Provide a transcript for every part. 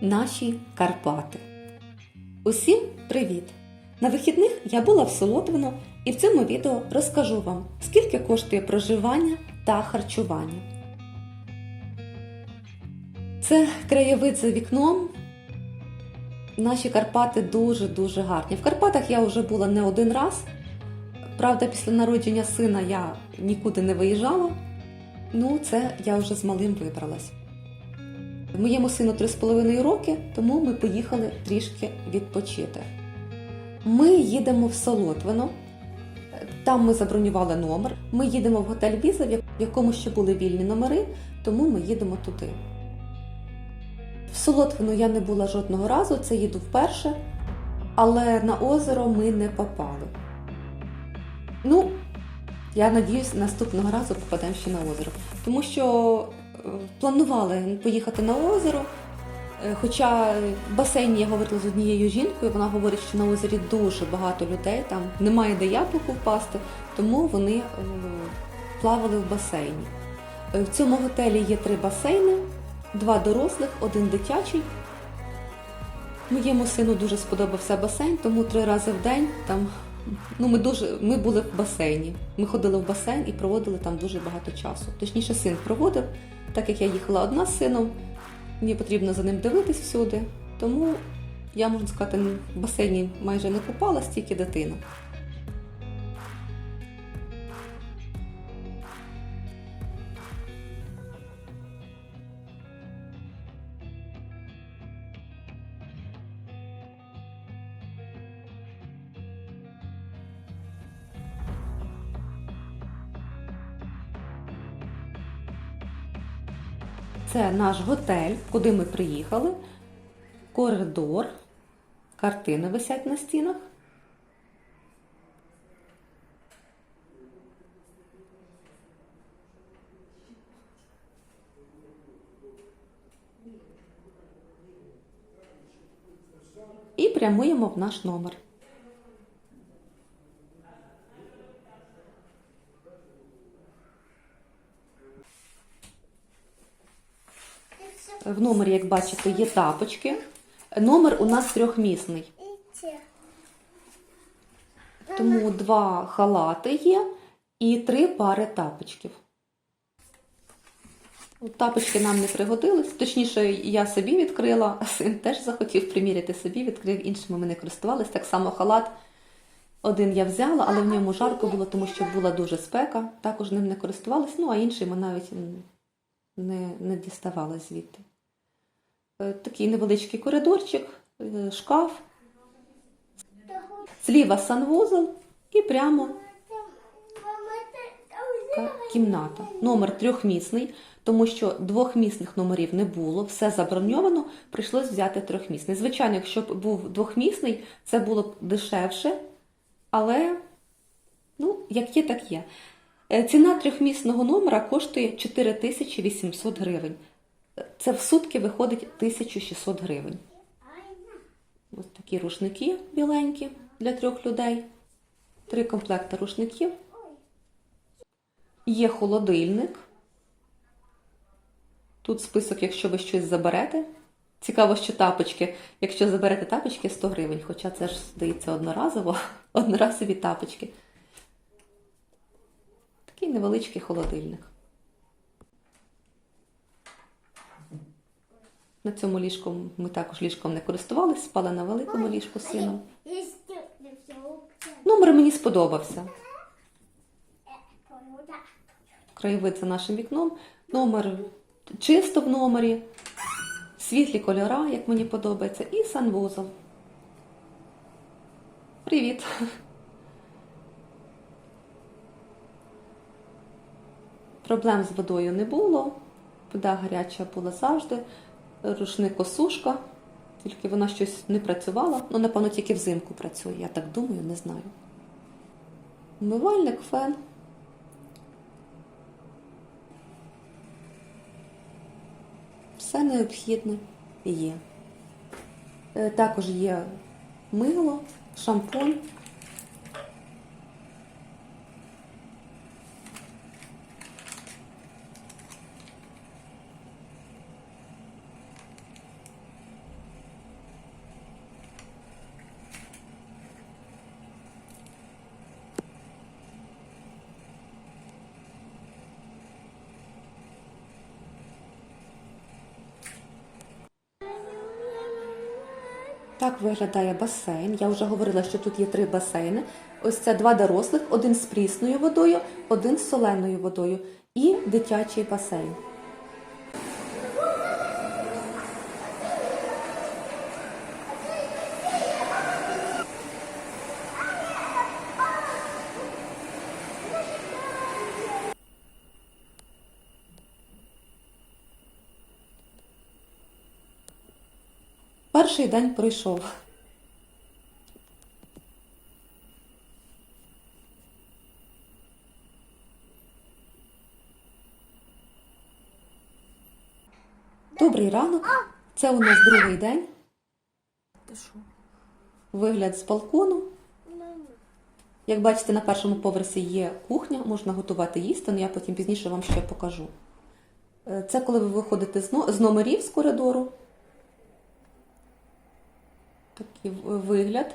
Наші Карпати. Усім привіт! На вихідних я була в Солотвино і в цьому відео розкажу вам, скільки коштує проживання та харчування. Це краєвид за вікном. Наші Карпати дуже-дуже гарні. В Карпатах я вже була не один раз. Правда, після народження сина я нікуди не виїжджала. Ну, це я вже з малим вибралась. Моєму сину 3,5 роки, тому ми поїхали трішки відпочити. Ми їдемо в Солотвино. Там ми забронювали номер. Ми їдемо в готель Віза, в якому ще були вільні номери, тому ми їдемо туди. В Солотвино я не була жодного разу, це їду вперше, але на озеро ми не попали. Ну, я надіюсь, наступного разу попадемо ще на озеро. Тому що планували поїхати на озеро. е, Хоча в басейні я говорила з однією жінкою, вона говорить, що на озері дуже багато людей, там немає де яблуку впасти, тому вони е, плавали в басейні. Е, В цьому готелі є три басейни, два дорослих, один дитячий. Моєму сину дуже сподобався басейн, тому три рази в день там Ну, ми дуже ми були в басейні. Ми ходили в басейн і проводили там дуже багато часу. Точніше, син проводив, так як я їхала одна з сином, мені потрібно за ним дивитись всюди. Тому я можна сказати, в басейні майже не купалась, тільки дитина. Це наш готель, куди ми приїхали. Коридор, картини висять на стінах. І прямуємо в наш номер. В номері, як бачите, є тапочки. Номер у нас трьохмісний. Тому два халати є і три пари тапочків. Тапочки нам не пригодились. Точніше, я собі відкрила, а син теж захотів приміряти собі, відкрив, іншими ми не користувались. Так само халат один я взяла, але в ньому жарко було, тому що була дуже спека. Також ним не користувались, ну а інший навіть не, не діставали звідти. Е, Такий невеличкий коридорчик, е, шкаф, зліва санвузол і прямо кімната. Номер трьохмісний, тому що двохмісних номерів не було, все заброньовано, прийшлось взяти трьохмісний. Звичайно, якщо б був двохмісний, це було б дешевше, але ну, як є, так є. Е, Ціна трьохмісного номера коштує 4800 гривень. Це в сутки виходить 1600 гривень. Ось такі рушники біленькі для трьох людей. Три комплекти рушників. Є холодильник. Тут список, якщо ви щось заберете. Цікаво, що тапочки. Якщо заберете тапочки 100 гривень, хоча це ж здається одноразово, одноразові тапочки. Такий невеличкий холодильник. На цьому ліжку ми також ліжком не користувалися, спали на великому ліжку з сином. Номер мені сподобався. Краєвид за нашим вікном. Номер чисто в номері, світлі кольора, як мені подобається, і санвузол. Привіт! Проблем з водою не було. Вода гаряча була завжди. Рушник осушка, тільки вона щось не працювала. Ну, напевно, тільки взимку працює, я так думаю, не знаю. Умивальник, фен. Все необхідне є. Е, Також є мило, шампунь. Так виглядає басейн. Я вже говорила, що тут є три басейни. Ось це два дорослих, один з прісною водою, один з соленою водою і дитячий басейн. Перший день пройшов. Добрий ранок. Це у нас другий день. Вигляд з балкону. Як бачите, на першому поверсі є кухня, можна готувати їсти, але я потім пізніше вам ще покажу. Е, Це коли ви виходите з номерів з коридору. Такий вигляд.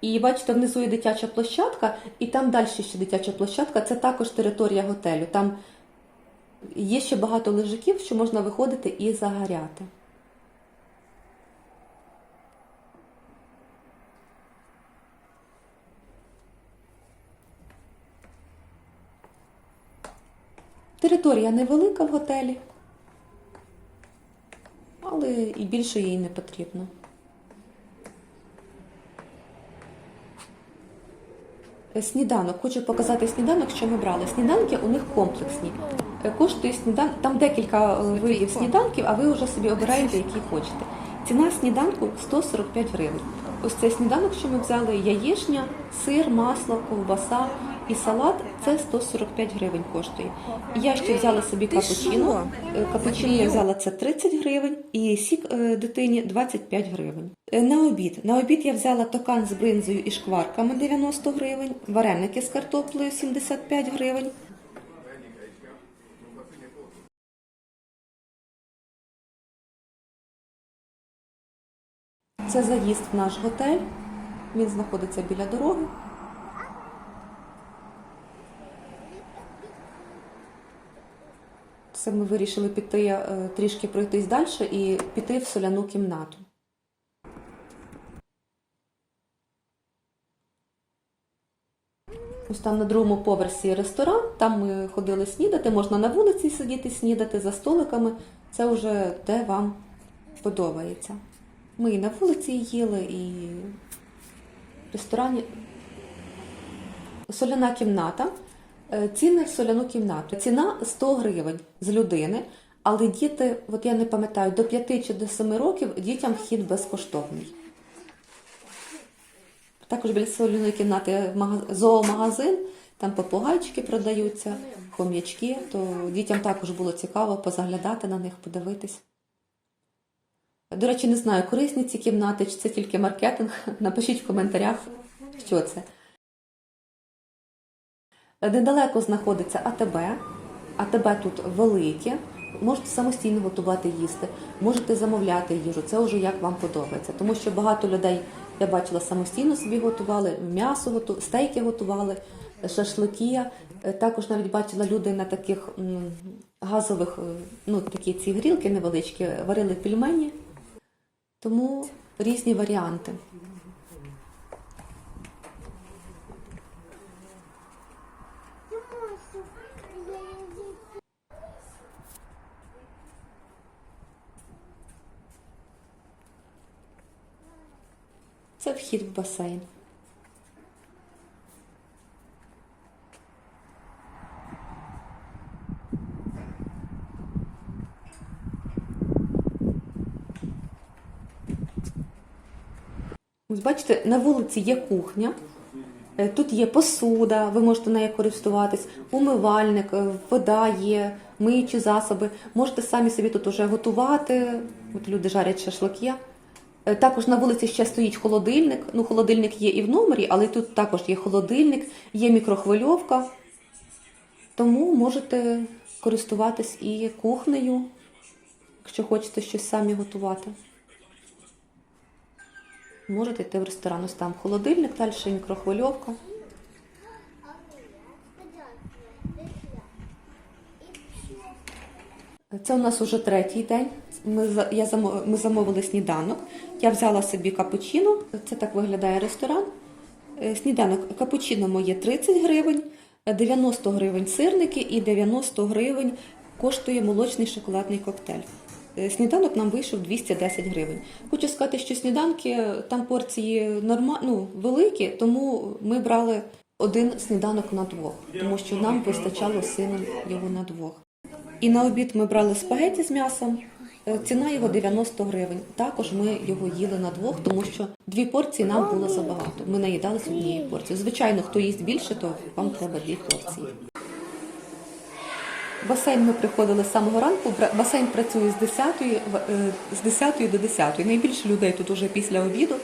І бачите, внизу є дитяча площадка, і там далі ще дитяча площадка. Це також територія готелю. Там є ще багато лежаків, що можна виходити і загоряти. Територія невелика в готелі, але і більше їй не потрібно. Сніданок. Хочу показати сніданок, що ми брали. Сніданки у них комплексні. Е, Коштує снідан... там декілька е, видів сніданків, а ви вже собі обираєте, який хочете. Ціна сніданку 145 гривень. Ось цей сніданок, що ми взяли, яєчня, сир, масло, ковбаса і салат це 145 гривень коштує. І я ще взяла собі капучино. Е, Капучино я взяла це 30 гривень і сік е, дитині 25 гривень. Е, На обід. На обід я взяла токан з бринзою і шкварками 90 гривень, вареники з картоплею 75 гривень. Це заїзд в наш готель. Він знаходиться біля дороги. Це ми вирішили піти е, трішки пройтись далі і піти в соляну кімнату. Ось там на другому поверсі ресторан, там ми ходили снідати, можна на вулиці сидіти снідати за столиками. Це вже де вам подобається. Ми і на вулиці їли, і в ресторані. Соляна кімната. Е, Ціни в соляну кімнату. Ціна 100 гривень з людини, але діти, от я не пам'ятаю, до 5 чи до 7 років дітям вхід безкоштовний. Також біля соляної кімнати зоомагазин, там попугайчики продаються, хом'ячки, то дітям також було цікаво позаглядати на них, подивитись. До речі, не знаю, корисні ці кімнати, чи це тільки маркетинг. Напишіть в коментарях, що це. Недалеко знаходиться АТБ. АТБ тут велике. Можете самостійно готувати їсти, можете замовляти їжу. Це вже як вам подобається. Тому що багато людей я бачила самостійно собі готували, м'ясо готу... стейки готували, шашлики. Також навіть бачила люди на таких газових, ну такі ці грілки невеличкі, варили пельмені. Тому різні варіанти. Це вхід в басейн. Ось бачите, на вулиці є кухня, е, тут є посуда, ви можете нею користуватись, умивальник, е, вода є, миючі засоби. Можете самі собі тут уже готувати. От люди жарять шашлики. Е, Також на вулиці ще стоїть холодильник. Ну, холодильник є і в номері, але тут також є холодильник, є мікрохвильовка. Тому можете користуватись і кухнею, якщо хочете щось самі готувати. Можете йти в ресторан, ось там холодильник, далі мікрохвильовка. Це у нас уже третій день. Ми, я ми замовили сніданок. Я взяла собі капучино. Це так виглядає ресторан. Е, Сніданок капучино моє 30 гривень, е, 90 гривень сирники і 90 гривень коштує молочний шоколадний коктейль. Е, Сніданок нам вийшов 210 гривень. Хочу сказати, що сніданки е, там порції норма... ну, великі, тому ми брали один сніданок на двох, тому що нам вистачало з сином його на двох. І на обід ми брали спагеті з м'ясом. Е, Ціна його 90 гривень. Також ми його їли на двох, тому що дві порції нам було забагато. Ми наїдалися однією порцією. Звичайно, хто їсть більше, то вам треба дві порції. Басейн ми приходили з самого ранку. Басейн працює з 10, е, з 10 до 10. Найбільше людей тут уже після обіду.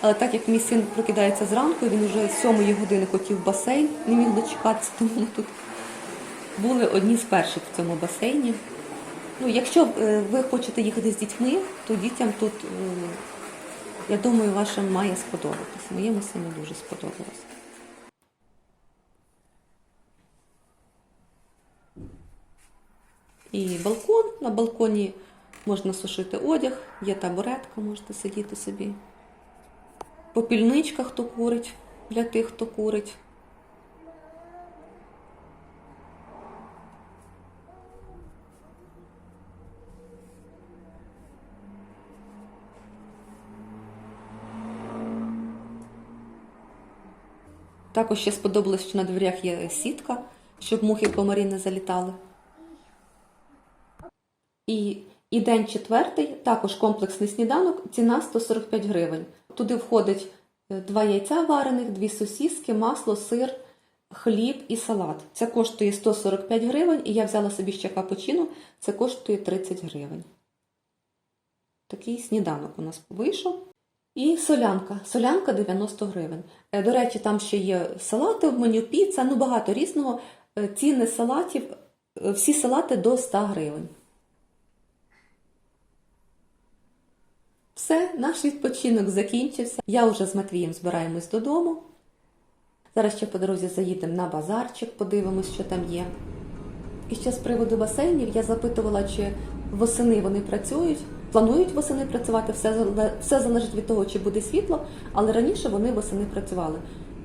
Але так як мій син прокидається зранку, він вже з 7 години хотів басейн, не міг дочекатися, тому ми тут були одні з перших в цьому басейні. Ну, якщо е, ви хочете їхати з дітьми, то дітям тут, е, я думаю, вашим має сподобатися. Моєму сину дуже сподобалось. І балкон. На балконі можна сушити одяг, є табуретка, можете сидіти собі. Попільничка, хто курить, для тих, хто курить. Також ще сподобалось, що на дверях є сітка, щоб мухи комарі не залітали. І, і день четвертий, також комплексний сніданок, ціна 145 гривень. Туди входить е, два яйця варених, дві сосіски, масло, сир, хліб і салат. Це коштує 145 гривень, і я взяла собі ще капучино, це коштує 30 гривень. Такий сніданок у нас вийшов. І солянка. Солянка 90 гривень. Е, До речі, там ще є салати в меню, піца, ну багато різного. Е, Ціни салатів, всі салати до 100 гривень. Все, наш відпочинок закінчився. Я вже з Матвієм збираємось додому. Зараз ще по дорозі заїдемо на базарчик, подивимось, що там є. І ще з приводу басейнів я запитувала, чи восени вони працюють. Планують восени працювати, все, все залежить від того, чи буде світло, але раніше вони восени працювали.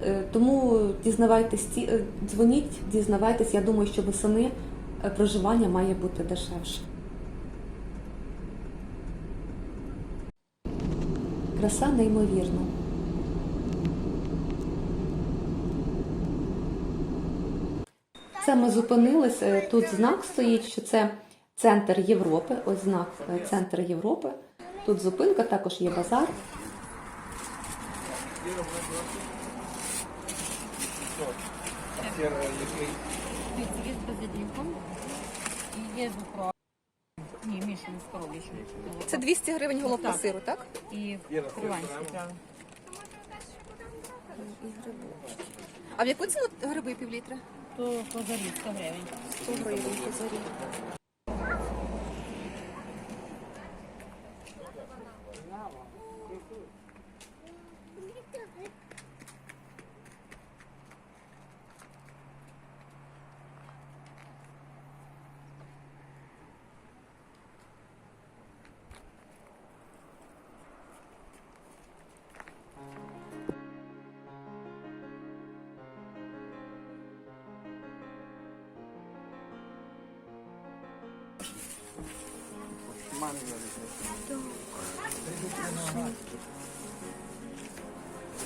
Е, Тому дізнавайтесь, е, дзвоніть, дізнавайтесь. Я думаю, що восени е, проживання має бути дешевше. Краса неймовірна. Це ми зупинились. е, Тут знак стоїть, що це центр Європи. Ось знак е, центр Європи. Тут зупинка, також є базар. Є базиліком і є з укропом. Ні, мішаний з коров'ячим. Це 200 гривень головка Так. сиру, так? І курванські трави. А в яку ціну гриби півлітра? То позарі 100 гривень. 100 гривень позарі.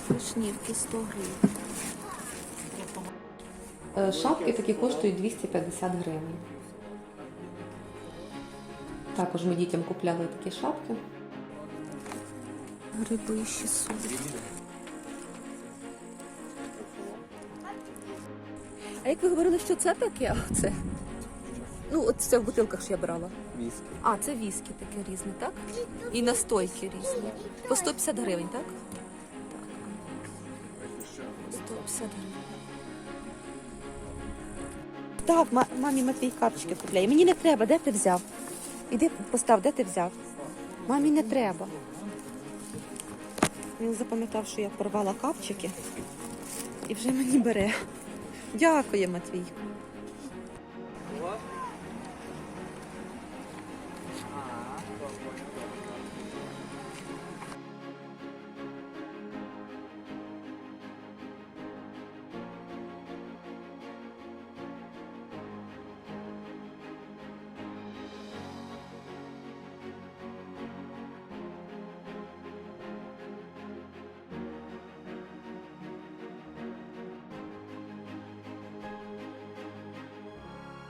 Вишнівки 100 гривень. Е, Шапки такі коштують 250 гривень. Також ми дітям купляли такі шапки. Гриби 600. А як ви говорили, що це таке? А це? Ну, от це в бутилках що я брала. Віскі. А, це віскі таке різне, так? І настойки різні. По 150 гривень, так? Так. 150 гривень. Так, ма- мамі Матвій капчики купляє. Мені не треба, де ти взяв? Іди постав, де ти взяв? Мамі не треба. Він запам'ятав, що я порвала капчики і вже мені бере. Дякую, Матвій.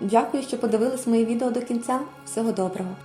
Дякую, що подивились моє відео до кінця. Всього доброго!